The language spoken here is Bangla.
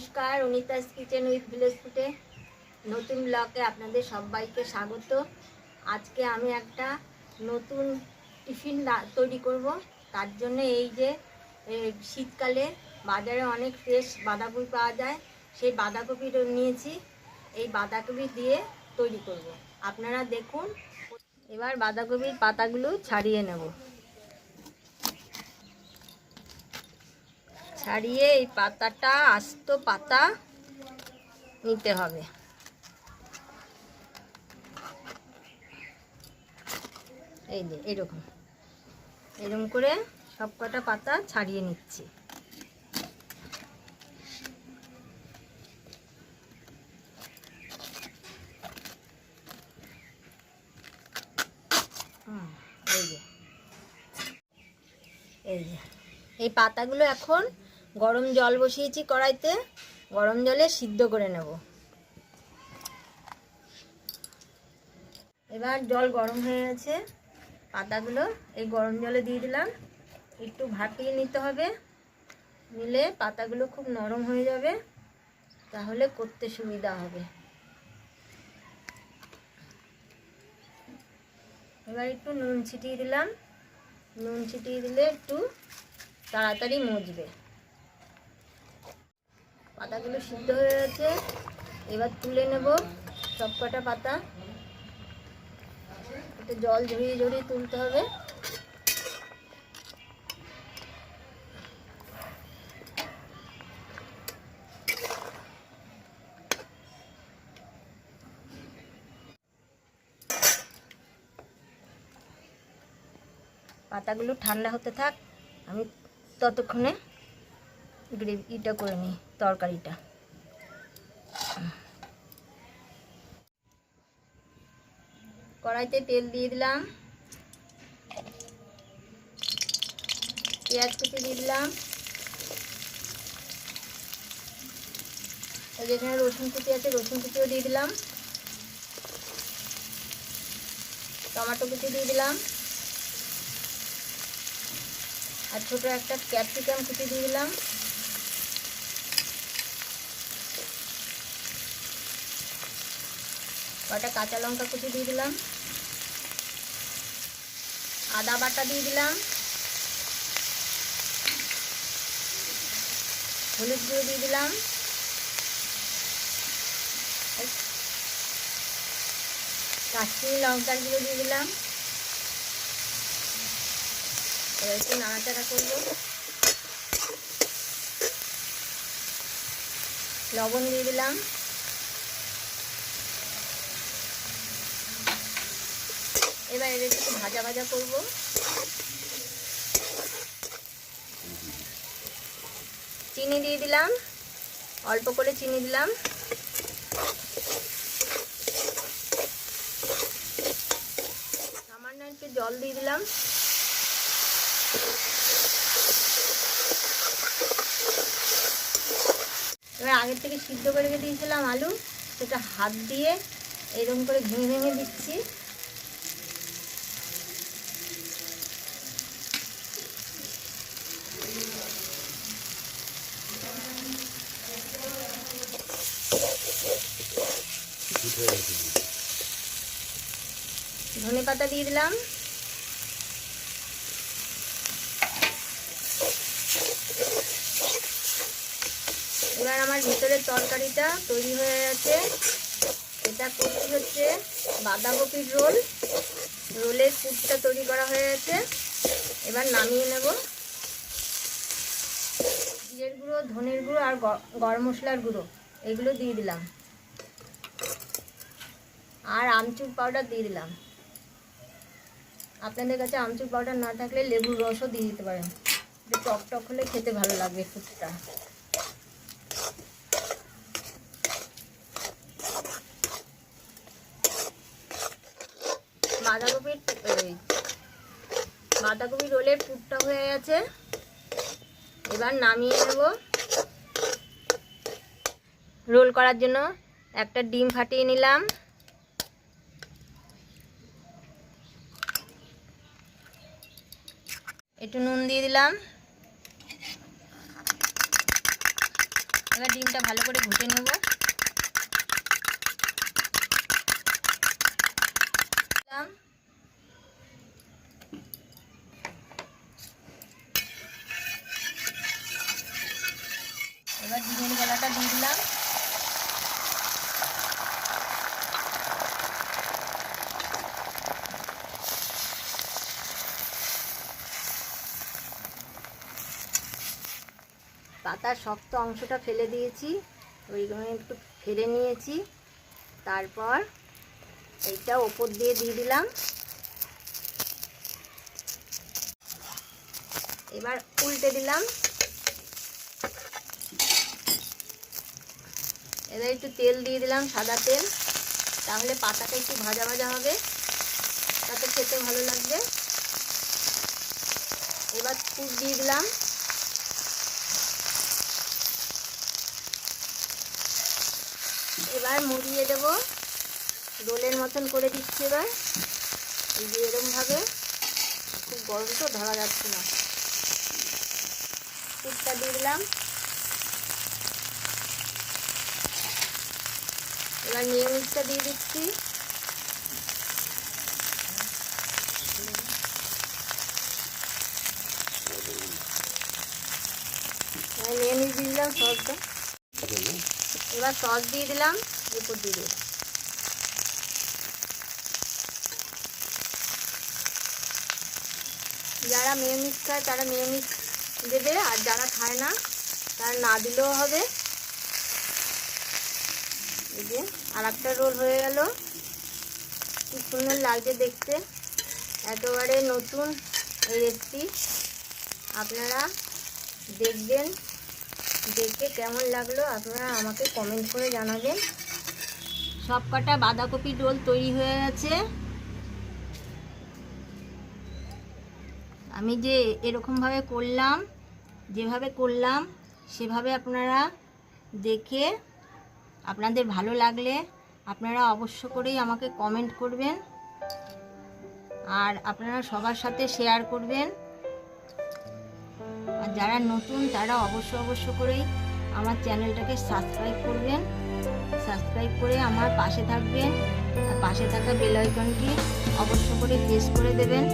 নমস্কার, অনিতাস কিচেন উইথ ভিলেজ ফুটে নতুন ব্লকে আপনাদের সবাইকে স্বাগত। আজকে আমি একটা নতুন টিফিন তৈরি করব। তার জন্য এই যে শীতকালে বাজারে অনেক ফ্রেশ বাঁধাকপি পাওয়া যায়, সেই বাঁধাকপি নিয়েছি। এই বাঁধাকপি দিয়ে তৈরি করব। আপনারা দেখুন, এবার বাঁধাকপির পাতাগুলো ছাড়িয়ে নেব। ছাড়িয়ে এই পাতাটা, আস্ত পাতা নিতে হবে। এই যে, এরকম। এরকম করে সব কটা পাতা ছাড়িয়ে নিচ্ছি। এই যে। এই পাতাগুলো এখন গরম জল বসিয়েছি কড়াইতে, গরম জলে সিদ্ধ করে নেব। এবার জল গরম হয়ে গেছে, পাতাগুলো এই গরম জলে দিয়ে দিলাম। একটু ভাপিয়ে নিতে হবে, নিলে পাতাগুলো খুব নরম হয়ে যাবে, তাহলে করতে সুবিধা হবে। এবার একটু নুন ছিটিয়ে দিলাম। নুন ছিটিয়ে দিলে একটু তাড়াতাড়ি মজবে। পাতাগুলো সিদ্ধ হয়ে গেছে। এবার তুলে নেব সব কটা পাতা। একটু জল ঝরিয়ে ঝরিয়ে তুলতে হবে। পাতাগুলো ঠান্ডা হতে থাক। আমি ততক্ষণে গ্রেভি ইটা করে নিই। তরকারিটা। কড়াইতে তেল দিয়ে দিলাম। পেঁয়াজ কুচি দিয়ে দিলাম। এই যে এখানে রসুন কুচি আছে, রসুন কুচিও দিয়ে দিলাম। টমেটো কুচি দিয়ে দিলাম। আর ছোটো একটা ক্যাপসিকাম কুচি দিয়ে দিলাম। কটা কাঁচা লঙ্কা কুচি দিয়ে দিলাম। আদা বাটা দিয়ে দিলাম। হলুদ গুঁড়ো দিয়ে দিলাম। কাশ্মীরি লঙ্কার গুঁড়ো দিয়ে দিলাম। একটু নাড়াচাড়া করব। লবণ দিয়ে দিলাম। এর একটু ভাজা ভাজা করব। চিনি দিয়ে দিলাম, অল্প করে চিনি দিলাম। সামান্য একটু জল দিয়ে দিলাম। এবার আগের থেকে সিদ্ধ করে দিয়েছিলাম আলু, সেটা হাত দিয়ে এরকম করে ভেঙে ভেঙে দিচ্ছি। ধনে পাতা দিয়ে দিলাম। এবার আমার ভিতরের তরকারিটা তৈরি হয়ে গেছে। এটা করছি হচ্ছে বাঁধাকপির রোল। রোলের পুরটা তৈরি করা হয়ে গেছে। এবার নামিয়ে নেব। জিরের গুঁড়ো, ধনের গুঁড়ো আর গরম মশলার গুঁড়ো, এগুলো দিয়ে দিলাম। আর আমচুর পাউডার দিয়ে দিলাম। আপনাদের কাছে আমচুর পাউডার না থাকলে লেবুর রসও দিয়ে দিতে পারেন। টক টক হলে খেতে ভালো লাগবে ফুটটা। বাঁধাকপির বাঁধাকপি রোলের পুরটা হয়ে গেছে। এবার নামিয়ে নেব। রোল করার জন্য একটা ডিম ফাটিয়ে নিলাম। একটু নুন দিয়ে দিলাম। এবার ডিমটা ভালো করে ঘুটে নেব দিলাম। এবার ডিমের গলাটা দিয়ে দিলাম পাতার শক্ত অংশটা ফেলে দিয়েছি, ওইগুলো একটু ফেলে নিয়েছি। তারপর এইটা ওপর দিয়ে দিয়ে দিলাম। এবার উল্টে দিলাম। এবার একটু তেল দিয়ে দিলাম, সাদা তেল। তাহলে পাতাটা একটু ভাজা ভাজা হবে। তাতে খেতে ভালো লাগবে। এবার ফুট দিয়ে দিলাম। এবার মুড়িয়ে দেব। রোলের মতন করে দিচ্ছি এবার। এই যে এরমভাবে। খুব গরম তো, ধরা যাচ্ছে না। পুরটা দিয়ে দিলাম। এবার নিরামিষটা দিয়ে দিচ্ছি। নিরামিষ দিয়ে দিলাম সসটা। এবার সস দিয়ে দিলাম। উপর দিয়ে যারা মেয়নিজ খায় তারা মেয়নিজ দেবে, আর যারা খায় না, তারা না দিলেও হবে। এই যে আর একটা রোল হয়ে গেল। কি সুন্দর লাগছে দেখতে। একেবারে নতুন এই রেসিপি আপনারা দেখবেন, দেখে কেমন লাগল, আপনারা আমাকে কমেন্ট করে জানাবেন। সব কটা বাঁধাকপি রোল তৈরি হয়ে গেছে। আমি যে এরকমভাবে করলাম, যেভাবে করলাম, সেভাবে আপনারা দেখে আপনাদের ভালো লাগলে আপনারা অবশ্য করেই আমাকে কমেন্ট করবেন। আর আপনারা সবার সাথে শেয়ার করবেন। আর যারা নতুন, তারা অবশ্য অবশ্য করেই আমার চ্যানেলটাকে সাবস্ক্রাইব করবেন। সাবস্ক্রাইব করে আমার পাশে থাকবেন। আর পাশে থাকা বেল আইকনটি অবশ্য করে প্রেস করে দেবেন।